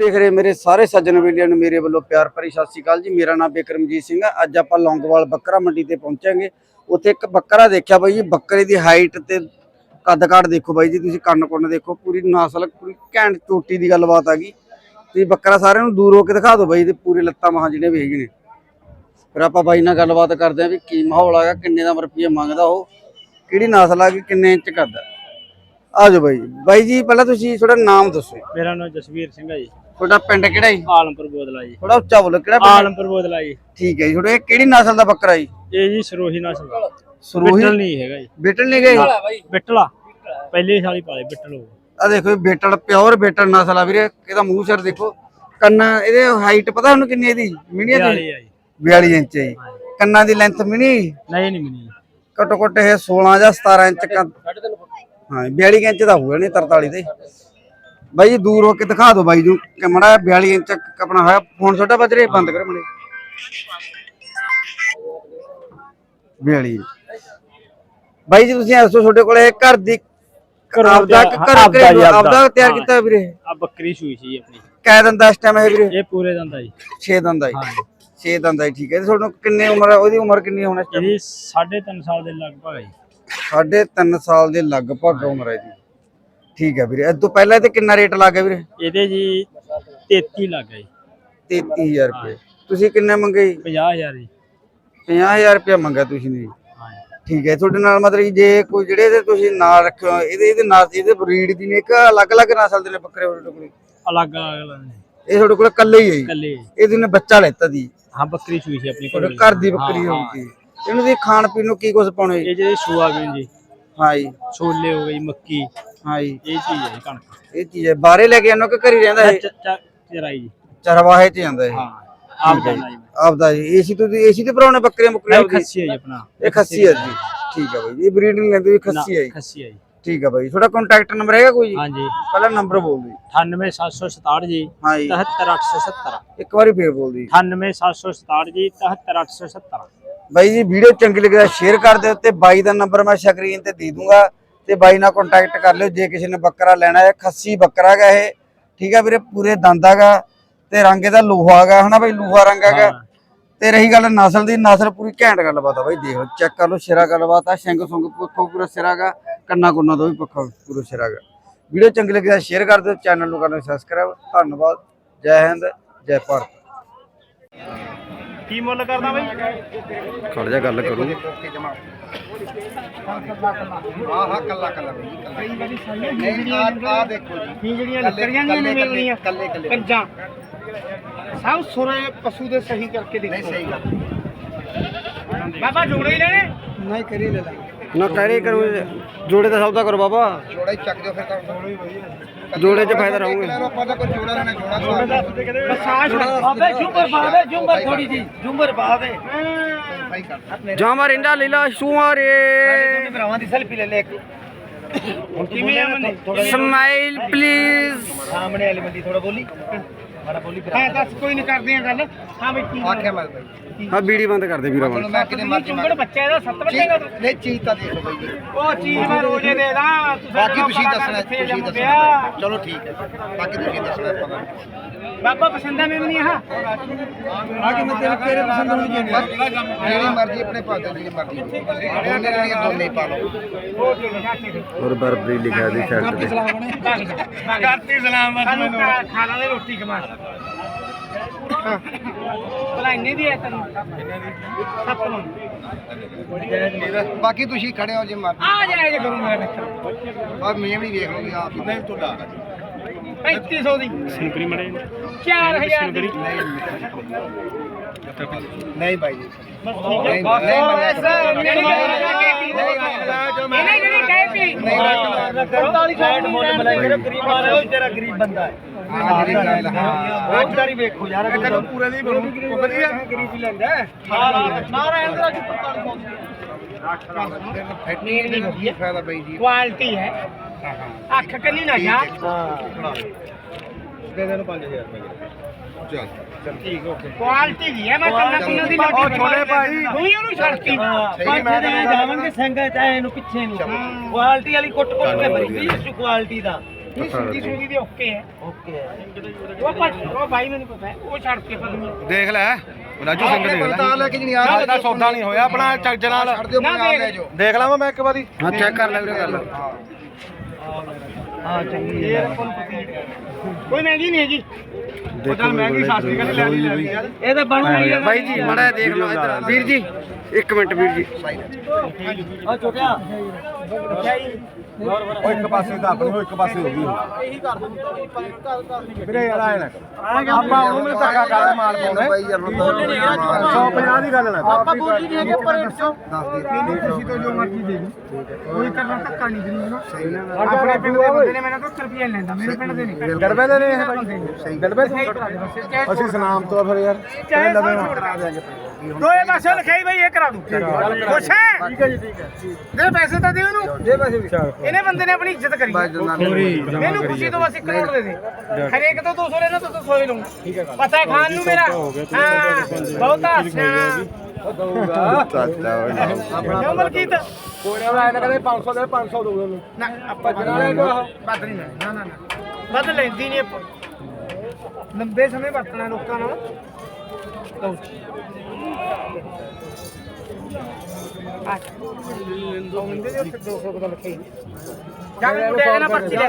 ਦੇਖ ਰਹੇ ਮੇਰੇ ਸਾਰੇ ਸੱਜਣ ਵੀਡੀਓ ਨੂੰ ਮੇਰੇ ਵੱਲੋਂ ਪਿਆਰ ਭਰੀ ਸਤਿ ਸ਼੍ਰੀ ਅਕਾਲ ਜੀ। ਮੇਰਾ ਨਾਮ ਬਿਕਰਮਜੀਤ ਸਿੰਘ ਆ। ਅੱਜ ਆਪਾਂ ਲੌਂਗਵਾਲ ਬੱਕਰਾ ਮੰਡੀ ਤੇ ਪਹੁੰਚਾਂਗੇ। ਉੱਥੇ ਇੱਕ ਬੱਕਰਾ ਦੇਖਿਆ ਬਾਈ ਜੀ, ਬੱਕਰੇ ਦੀ ਹਾਈਟ ਤੇ ਕੱਦ ਕਾਠ ਦੇਖੋ ਬਾਈ ਜੀ, ਤੁਸੀਂ ਕੰਨ ਕੁੰਨ ਦੇਖੋ, ਪੂਰੀ ਨਸਲ ਪੂਰੀ ਘੈਂਟ ਚੋਟੀ ਦੀ ਗੱਲਬਾਤ ਆ ਗਈ। ਤੁਸੀਂ ਬੱਕਰਾ ਸਾਰਿਆਂ ਨੂੰ ਦੂਰ ਹੋ ਕੇ ਦਿਖਾ ਦਿਓ ਬਾਈ ਤੇ ਪੂਰੇ ਲੱਤਾਂ ਮਹਾਂ ਜਿਹੜੇ ਵੇਖ ਨੇ। ਫਿਰ ਆਪਾਂ ਬਾਈ ਨਾਲ ਗੱਲਬਾਤ ਕਰਦੇ ਆਂ ਵੀ ਕੀ ਮਾਹੌਲ ਆਗਾ ਕਿੰਨੇ ਦਾ ਰੁਪਈਆ ਮੰਗਦਾ ਉਹ, ਕਿਹੜੀ ਨਸਲ ਆ ਗਈ, ਕਿੰਨੇ ਇੰਚ ਕਰਦਾ ਆ। ਜਾਓ ਬਾਈ ਜੀ। ਬਾਈ ਜੀ, ਪਹਿਲਾਂ ਤੁਸੀਂ ਤੁਹਾਡਾ ਨਾਮ ਦੱਸੋ। ਮੇਰਾ ਨਾਮ ਜਸਵੀਰ ਸਿੰਘ ਹੈ ਜੀ। ਤੁਹਾਡਾ ਪਿੰਡ ਕਿਹੜਾ ਜੀ? ਆਲਮਪੁਰ ਬੋਦਲਾ ਜੀ। ਥੋੜਾ ਉੱਚਾ ਬੋਲੋ ਕਿਹੜਾ ਪਿੰਡ? ਆਲਮਪੁਰ ਬੋਦਲਾ ਜੀ। ਠੀਕ ਹੈ ਜੀ ਤੁਹਾਡੇ ਕਿਹੜੀ ਨਸਲ ਦਾ ਬੱਕਰਾ ਜੀ? ਇਹ ਜੀ ਸਰੋਹੀ ਨਸਲ ਦਾ। ਸਰੋਹੀ? ਬਿੱਟਲ ਨਹੀਂ ਹੈਗਾ ਜੀ। ਬੇਟਲ ਨਹੀਂ ਗਏ ਬਿੱਟਲਾ ਪਹਿਲੇ ਸਾਲ ਹੀ ਪਾਲੇ ਬਿੱਟਲ ਹੋ ਆ ਦੇਖੋ ਇਹ ਬੇਟਲ ਪਿਓਰ ਬੇਟਲ ਨਸਲ ਆ ਵੀਰੇ। ਇਹਦਾ ਮੂੰਹ ਸਿਰ ਦੇਖੋ। ਕੰਨ ਇਹਦੇ ਹਾਈਟ ਪਤਾ ਉਹਨੂੰ ਕਿੰਨੀ ਇਹਦੀ? ਮਿਣੀ ਦੀ ਵਾਲੀ ਆ ਜੀ। 42 ਇੰਚ ਹੈ ਜੀ। ਕੰਨਾਂ ਦੀ ਲੈਂਥ ਮਿਣੀ? ਨਹੀਂ ਨਹੀਂ ਮਿਲੀ ਘੱਟੋ ਘੱਟ ਇਹ 16 ਜਾਂ 17 ਇੰਚ ਕੰਨ। ਹਾਂ 42 ਇੰਚ ਦਾ ਹੋਊਗਾ ਨਹੀਂ 43 ਦੇ ਬਾਈ ਜੀ ਦੂਰ ਹੋ ਕੇ ਦਿਖਾ ਦਿਓ ਬਾਈ ਨੂੰ ਕਿ ਮੜਾ 42 ਇੰਚ ਆਪਣਾ ਹੋਇਆ। ਫੋਨ ਛੋਟਾ ਵੱਜ ਰਿਹਾ ਬੰਦ ਕਰੋ ਮੜੇ 42 ਬਾਈ ਜੀ ਤੁਸੀਂ ਐਸੋ ਤੁਹਾਡੇ ਕੋਲੇ ਘਰ ਦੀ ਆਪਦਾ ਘਰ ਜੀ, ਆਪਦਾ। ਤਿਆਰ। ਕੀਤਾ ਹੋਇਆ ਵੀਰੇ? ਆ ਬੱਕਰੀ ਸੂਈ ਸੀ ਆਪਣੀ। ਕੈ ਦਿਨ ਦਾ ਇਸ ਟਾਈਮ ਹੈ ਵੀਰੇ? ਇਹ ਪੂਰੇ ਦੰਦਾ ਜੀ। 6 ਦਿਨ ਦਾ ਜੀ। ਹਾਂ 6 ਦਿਨ ਦਾ ਜੀ ਠੀਕ ਹੈ। ਤੁਹਾਨੂੰ ਕਿੰਨੇ ਉਮਰ ਹੈ ਉਹਦੀ ਉਮਰ ਕਿੰਨੀ ਹੋਣੀ ਇਹਦੀ 3.5 ਸਾਲ ਦੇ ਲਗਭਗ ਹੈ ਜੀ। ਸਾਢੇ 3 ਸਾਲ ਦੇ ਲਗਭਗ ਉਮਰ ਹੈ ਜੀ। ਠੀਕ ਹੈ ਵੀਰੇ। ਤੋਂ ਪਹਿਲਾਂ ਤੇ ਕਿੰਨਾ ਰੇਟ ਲੱਗ ਵੀਰੇ? ਇਹਦੇ ਜੀ 33 ਲੱਗ ਗਿਆ ਜੀ। 33000 ਰੁਪਏ। ਤੁਸੀਂ ਕਿੰਨੇ ਮੰਗੇ ਜੀ? 50000 ਜੀ। 50000 ਰੁਪਏ ਮੰਗਿਆ ਤੁਸੀਂ ਨੇ ਜੀ। ਠੀਕ ਹੈ ਤੁਹਾਡੇ ਨਾਲ ਮਤਲਬ ਕਿ ਜੇ ਕੋਈ ਜਿਹੜੇ ਇਹਦੇ ਤੁਸੀਂ ਨਾਲ ਰੱਖਿਓ ਇਹਦੇ ਇਹਦੇ ਨਾਲ ਇਹਦੇ ਬਰੀਡ ਦੀ ਨੇ ਇੱਕ ਅਲੱਗ-ਅਲੱਗ ਨਸਲ ਦੇ ਨੇ ਬੱਕਰੇ ਤੁਹਾਡੇ ਕੋਲ? ਅਲੱਗ ਅਲੱਗ ਨੇ। ਇਹ ਤੁਹਾਡੇ ਕੋਲ ਇਕੱਲੇ ਹੀ ਹੈ ਜੀ? ਕੱਲੇ ਇਹਦੇ ਨੇ ਬੱਚਾ ਲੈਤਾ ਦੀ। ਹਾਂ ਬੱਕਰੀ ਸੂਈ ਸੀ ਆਪਣੀ ਤੁਹਾਡੇ ਘਰੋਂ ਦੀ ਬੱਕਰੀ ਹਾਂ, ਹੋਊਗੀ। ਇਹਨੂੰ ਦੀ ਖਾਣ ਪੀਣ ਨੂੰ ਕੀ ਕੁਝ ਪਾਉਣੇ ਜੀ? ਇਹ ਜਿਹੜੇ ਸੋਆਬੀਨ ਜੀ। ਹਾਂ ਜੀ। ਛੋਲੇ ਹੋ ਗਈ ਮੱਕੀ। ਹਾਂ ਜੀ। ਇਹ ਚੀਜ਼ ਹੈ ਜੀ ਕਣਕ। ਇਹ ਚੀਜ਼ ਹੈ। ਬਾਹਰੇ ਲੈ ਕੇ ਜਾਣੋ ਕਿ ਘਰੀ ਰਹਿੰਦਾ ਇਹ? ਚ- ਚ- ਚਰਾਈ ਜੀ। ਚਰਵਾਹੇ 'ਚ ਜਾਂਦਾ ਇਹ। ਹਾਂ ਆਪ ਦਾ ਜੀ ਆਪਦਾ ਜੀ। ਏਸੀ ਤੋਂ ਏਸੀ ਤੇ ਭਰਾਉਣੇ ਬੱਕਰੀਆਂ ਬੱਕਰੀਆਂ ਨਹੀਂ ਖੱਸੀ ਹੈ ਜੀ ਆਪਣਾ। ਇਹ ਖੱਸੀ ਹੈ ਜੀ। ਠੀਕ ਹੈ ਬਾਈ ਜੀ। ਇਹ ਬਰੀਡ ਨਹੀਂ ਲੈਂਦੇ ਵੀ ਖੱਸੀ ਹੈ ਜੀ। ਖੱਸੀ ਹੈ ਜੀ। ਠੀਕ ਹੈ ਬਾਈ ਤੁਹਾਡਾ ਕੰਟੈਕਟ ਨੰਬਰ ਹੈਗਾ ਕੋਈ ਜੀ? ਹਾਂਜੀ ਪਹਿਲਾਂ ਨੰਬਰ ਬੋਲ ਦਿਓ। 98767 ਜੀ। ਹਾਂ ਜੀ। 73870 ਇੱਕ ਵਾਰੀ ਫੇਰ ਬੋਲ ਦਿਓ। 98767 ਜੀ 73870 ਬਾਈ ਜੀ ਵੀਡੀਓ ਚੰਗੀ ਲੱਗੇ ਤਾਂ ਸ਼ੇਅਰ ਕਰ ਦਿਓ ਤੇ ਬਾਈ ਦਾ ਨੰਬਰ ਮੈਂ ਸਕਰੀਨ ਤੇ ਦੇ ਦੂੰਗਾ। ਤੇ ਬਾਈ ਨਾਲ ਕੰਟੈਕਟ ਕਰ ਲਿਓ ਜੇ ਕਿਸੇ ਨੇ ਬੱਕਰਾ ਲੈਣਾ ਹੈ ਖੱਸੀ ਬੱਕਰਾ ਹੈਗਾ ਇਹ। ਠੀਕ ਹੈ ਵੀਰੇ ਪੂਰੇ ਦੰਦ ਹੈਗਾ ਤੇ ਰੰਗ ਇਹਦਾ ਲੋਹਾ ਹੈਗਾ ਹਨਾ ਬਾਈ? ਲੋਹਾ ਰੰਗ ਹੈਗਾ ਤੇ ਰਹੀ ਗੱਲ ਨਸਲ ਦੀ ਨਸਲ ਪੂਰੀ ਘੈਂਟ ਗੱਲਬਾਤ ਆ ਬਾਈ ਦੇਖ ਚੈੱਕ ਕਰ ਲਓ ਸਿਰਾ ਗੱਲਬਾਤ ਆ ਸਿੰਘ ਸੁੰਗ ਪੱਖੋਂ ਪੂਰਾ ਸਿਰਾ ਹੈਗਾ ਕੰਨਾ ਕੁੰਨਾ ਤੋਂ ਵੀ ਪੱਖੋਂ ਪੂਰਾ ਸਿਰਾ ਹੈਗਾ ਵੀਡੀਓ ਚੰਗੀ ਲੱਗੀ ਤਾਂ ਸ਼ੇਅਰ ਕਰ ਦਿਓ ਚੈਨਲ ਨੂੰ ਕਰਨਾ ਸਬਸਕ੍ਰਾਈਬ ਧੰਨਵਾਦ ਜੈ ਹਿੰਦ ਜੈ ਭਾਰਤ। ਕੀ ਮੁੱਲ ਕਰਦਾ ਬਾਈ? ਖੜ ਜਾ ਗੱਲ ਕਰੂ। ਹਾਂ ਹਾਂ ਕੱਲਾ ਕੱਲਾ ਨਹੀਂ ਆ ਆ ਦੇਖੋ ਜੀ। ਕੀ ਜਿਹੜੀਆਂ ਲੱਕੜੀਆਂ ਨਹੀਂ ਮਿਲਣੀਆਂ। ਕੱਲੇ ਕੱਲੇ ਪੰਜਾਂ। ਸਭ ਸੁਰੇ ਪਸ਼ੂ ਦੇ ਸਹੀ ਕਰਕੇ ਨਹੀਂ ਸਹੀ ਗੱਲ। ਬਾਬਾ ਜੋੜੇ ਹੀ ਲੈਣੇ? ਨਹੀਂ ਕਰੀ ਲੈ ਲਾ। ਨਾ ਕਹਿ ਕਰੂ ਜੋੜੇ ਦਾ ਸੌਦਾ ਕਰੋ ਬਾਬਾ। ਜੋੜਾ ਹੀ ਚੱਕ ਦਿਓ ਫਿਰ ਤਾਂ ਜੋੜਾ ਹੀ ਵਧੀਆ ਜੋੜੇ 'ਚ ਫਾਇਦਾ ਰਹੂਗਾ। ਆਪਾਂ ਤਾਂ ਕੋਈ ਜੋੜਾ ਲੈਣਾ ਜੋੜਾ ਬਾਬੇ ਪਾ ਦੇ ਝੁੰਮਰ ਥੋੜੀ ਜੀ ਝੁੰਮਰ ਪਾ ਦੇ ਭਾਈ ਕਰ ਜਾਮਾ ਰਿੰਡਾ ਲੀਲਾ ਸ਼ੂਆਰੇ ਭਰਾਵਾਂ ਦੀ ਸੈਲਫੀ ਲੈ ਲੈ ਇੱਕ। ਹੁਣ ਕਿਵੇਂ ਆ ਮਨੇ? ਸਮਾਈਲ ਪਲੀਜ਼ ਸਾਹਮਣੇ ਵਾਲੀ ਮੰਡੀ ਥੋੜਾ ਬੋਲੀ। ਹਾਂ ਦੱਸ ਕੋਈ ਨਹੀਂ ਕਰਦੇ ਆ ਗੱਲ। ਹਾਂ ਬਈ ਕੀ ਆਖਿਆ ਮੈਂ ਭਾਈ ਹਾਂ ਬੀੜੀ ਬੰਦ ਕਰ ਦੇ ਵੀਰਾ ਹੁਣ ਮੈਂ ਕਿਤੇ ਮਰਜ਼ੀ ਚੁੰਗੜ ਬੱਚਾ ਇਹਦਾ ਸੱਤ ਬੱਚੇਗਾ ਚੀਜ਼ ਨਹੀਂ ਚੀਜ਼ ਤਾਂ ਦੇਖੋ ਬਾਈ ਜੀ। ਉਹ ਚੀਜ਼ ਮੈਂ ਰੋਜ਼ੇ ਦੇ ਦਾਂ ਬਾਕੀ ਤੁਸੀਂ ਦੱਸਣਾ ਤੁਸੀਂ ਦੱਸਣਾ ਚਲੋ ਠੀਕ ਹੈ ਬਾਕੀ ਤੁਸੀਂ ਦੱਸਣਾ ਪਤਾ ਬਾਬਾ ਪਸੰਦਾ ਮੈਨੂੰ ਨਹੀਂ ਆ ਆ ਕਿ ਮੈਂ ਤੇਰੇ ਤੇਰੇ ਪਸੰਦ ਨੂੰ ਨਹੀਂ ਜਿਹੜੀ ਮਰਜ਼ੀ ਆਪਣੇ ਪਾ ਦੇ ਜਿਹੜੀ ਮਰਜ਼ੀ। ਦੋਨੇ ਜਿਹੜੀਆਂ ਦੋਨੇ ਹੀ ਪਾ ਲਓ। ਔਰ ਬਰਬਰੀ ਲਿਖਿਆ ਦੀ ਸ਼ਰਟ ਤੇ। ਕਰਤੀ ਸਲਾਮ ਸਾਨੂੰ ਖਾਣਾ ਦੇ ਰੋਟੀ ਕਮਾ ਭਲਾ ਇੰਨੇ ਦੀ ਹੈ ਤੈਨੂੰ? ਸੱਤ ਨੂੰ ਬਾਕੀ ਤੁਸੀਂ ਖੜੇ ਹੋ ਜੇ ਮਰਜ਼ੀ। ਆ ਜਾਏ ਜੇ ਕਰੂੰਗਾ ਮਿੱਤਰ ਆ ਮੈਂ ਵੀ ਵੇਖ ਲਵਾਂਗੀ ਆਪ ਨਹੀਂ ਤੁਹਾਡਾ। 3500 ਦੀ। ਸਿੰਪਰੀ ਮੜੇ 4000 ਦੀ। ਨਹੀਂ ਬਾਈ ਜੀ। ਨਹੀਂ ਨਹੀਂ ਮੇਰਾ ਤੇਰਾ ਗਰੀਬ ਬੰਦਾ ਹੈ। ਹਾਂ ਜਿਹੜੀ ਗੱਲ ਹਾਂ ਤਾਰੀ ਵੇਖੋ ਯਾਰ ਅਗਰ ਪੂਰੇ ਦੀ ਬਣੂ। ਵਧੀਆ। ਗਰੀਬੀ ਲੈਂਦਾ ਨਾਰਾਇਣ ਦਾ 4500 ਫੈਟਨੀ ਨਹੀਂ ਵਧੀਆ ਫਾਇਦਾ ਬਾਈ ਜੀ। ਕੁਆਲਿਟੀ ਹੈ। ਅੱਖ ਕੰਨੀ ਨਾ ਜਾ। ਦੇ। ਦੇ ਨੂੰ 5000 ਰੁਪਏ। ਚੱਲ ਚੱਲ। ਠੀਕ ਓਕੇ। ਕੁਆਲਿਟੀ ਦੀ ਹੈ। ਮੈਂ ਕੰਨਾ ਕੁੰਨਾ ਦੀ ਲੱਗੀ ਉਹ ਛੋਲੇ ਭਾਈ। ਤੂੰ ਉਹਨੂੰ ਛੱਡਤੀ। ਸਹੀ ਮੈਂ ਤਾਂ ਜਾਵਾਂਗੇ ਸੰਗਾ ਚਾਹੇ ਨੂੰ ਪਿੱਛੇ ਨੂੰ। ਕੁਆਲਿਟੀ ਵਾਲੀ ਕੁੱਟ ਕੁੱਟ ਕੇ ਭਰੀ ਇਸ ਕੁਆਲਿਟੀ ਦਾ। ਇਹ ਸੁਦੀ ਸੁਦੀ ਦੀ ਓਕੇ ਹੈ ਕੇ ਆਇਆ ਉਹ ਭੱਜ ਉਹ ਬਾਈ ਮੈਨੂੰ ਪਤਾ ਹੈ ਉਹ ਛੱਡ ਕੇ ਪਦਮੀ ਦੇਖ ਲੈ ਰਾਜੂ ਸਿੰਘ ਦੇਖ ਲੈ। ਲੈ ਕੇ ਨਹੀਂ ਆ ਦਾ ਸੌਦਾ ਨਹੀਂ ਹੋਇਆ ਆਪਣਾ ਚੱਜ ਨਾਲ ਨਾ ਦੇਖ ਦੇਖ ਲਾਵਾਂ ਮੈਂ ਇੱਕ ਵਾਰੀ। ਹਾਂ ਚੈੱਕ ਕਰ ਲੈ ਵੀਰੇ ਕਰ ਲੈ ਹਾਂ ਚੰਗੀ ਇਹ ਆਪਾਂ ਨੂੰ ਪਤੀ ਕੋਈ ਮਹਿੰਗੀ ਨਹੀਂ ਹੈਗੀ ਉਹ ਚੱਲ ਮਹਿੰਗੀ ਸਸਤੀ ਕਹਿੰਦੇ ਲੈ ਲਈ ਯਾਰ ਇਹ ਤਾਂ ਬਣੂ ਬਾਈ ਜੀ ਮੜਾ ਦੇਖ ਲਓ ਇੱਧਰ। ਵੀਰ ਜੀ ਇੱਕ ਮਿੰਟ ਵੀਰ ਜੀ। ਆ ਛੋਟਿਆ। ਉਹ ਇੱਕ ਪਾਸੇ ਤਾਂ ਆਪਣੀ ਉਹ ਇੱਕ ਪਾਸੇ ਹੋ ਗਈ। ਇਹੀ ਕਰ ਦੂੰ ਵੀਰੇ ਯਾਰ ਆਏ ਨਾ ਕਰ। ਆਪਾਂ ਉਹਨੂੰ ਵੀ ਧੱਕਾ ਕਰ ਮਾਰ ਪਾਉਣਾ ਬਾਈ ਯਾਰ ਹੁਣ ਤਾਂ 150 ਦੀ ਗੱਲ ਨਾ ਕਰ। ਆਪਾਂ ਬੋਲੀ ਨਹੀਂ ਹੈਗੇ ਪਰ ਰੇਟ ਚੋਂ ਤੁਸੀਂ ਤੋਂ ਜੋ ਮਰਜ਼ੀ ਦੇ ਦਿਓ। ਕੋਈ ਕਰਨਾ ਧੱਕਾ ਨਹੀਂ ਗਰੀਬ ਨੂੰ। ਆਪਣੇ ਪਿੰਡ ਦੇ ਬੰਦੇ ਨੇ ਮੈਨੂੰ ਤਾਂ ਰੁਪਏ ਲੈਂਦਾ ਮੇਰੇ ਪਿੰਡ ਦੇ ਨਹੀਂ। ਗੜਬੇ ਦੇ ਨੇ ਇਹ। ਬਾਈ ਗੜਬੇ ਤੋਂ ਅਸੀਂ ਸੁਨਾਮ ਤੋਂ ਫਿਰ ਯਾਰ। ਚਾਹੇ ਲਵੇ ਕਰਾ ਦੇਾਂਗੇ ਦੋਏ ਪਾਸੇ ਲਿਖਾਈ ਬਈ ਇਹ ਕਰਾ ਦੂੰ। ਖੁਸ਼ ਹੈ? ਠੀਕ ਹੈ ਜੀ ਠੀਕ ਹੈ। ਦੇ ਪੈਸੇ ਤਾਂ ਦੇ ਉਹਨੂੰ। ਦੇ ਪੈਸੇ ਵੀ। ਇਹਨੇ ਬੰਦੇ ਨੇ ਆਪਣੀ ਇੱਜ਼ਤ ਕਰੀ ਮੈਨੂੰ ਖੁਸ਼ੀ ਤੋਂ ਬਸ 1 ਕਰੋੜ ਦੇ ਦੇ। ਹਰੇਕ ਤੋਂ 200 ਲੈਣਾ ਤਾਂ 100 ਹੀ ਲਊਂ ਪਤਾ ਹੈ ਖਾਨ ਨੂੰ ਮੇਰਾ। ਹਾਂ ਬਹੁਤਾ ਸਿਆਣਾ ਕਿਉਂ ਮਲਕੀਤ। ਕੋਈ ਨਾ ਆਏ ਨਾ ਕਹਿੰਦੇ 500 ਦੇ 500 ਦੋ ਉਹਨੂੰ ਨਾ ਆਪਾਂ ਜਰਾ ਲੈ ਲੋ ਵੱਧ ਨਹੀਂ ਨਾ ਨਾ ਨਾ। ਵੱਧ ਲੈਂਦੀ ਨਹੀਂ ਆਪਾਂ। ਲੰਬੇ ਸਮੇਂ ਵਰਤਣਾ ਲੋਕਾਂ ਨਾਲ ਲਓ ਜੀ। ਆ ਦੋ ਮਿੰਦੇ ਦੇ ਉੱਤੇ 200 ਦਾ ਲਿਖੇ ਜਾ ਕੇ ਮੁੰਡੇ ਨਾ ਪਰਚੀ ਲੈ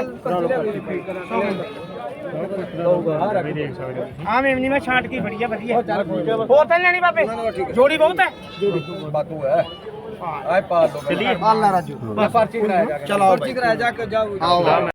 ਹਾਂ ਮੈਂ ਨਹੀਂ ਮੈਂ ਛਾਂਟ ਕੇ ਫੜੀ ਆ ਵਧੀਆ ਹੋਰ ਤਾਂ ਨੀ ਲੈਣੀ ਬਾਬੇ ਜੋੜੀ ਬਹੁਤ ਹੈ ਬਾਤੂ ਹੈ ਆਏ ਪਾ ਦੋ ਚੱਲੀਏ ਅੱਲਾ ਰਾਜੂ ਪਰਚੀ ਕਰਾਇਆ ਜਾ ਕੇ ਚਲੋ ਪਰਚੀ ਕਰਾਇਆ ਜਾ ਕੇ ਜਾਓ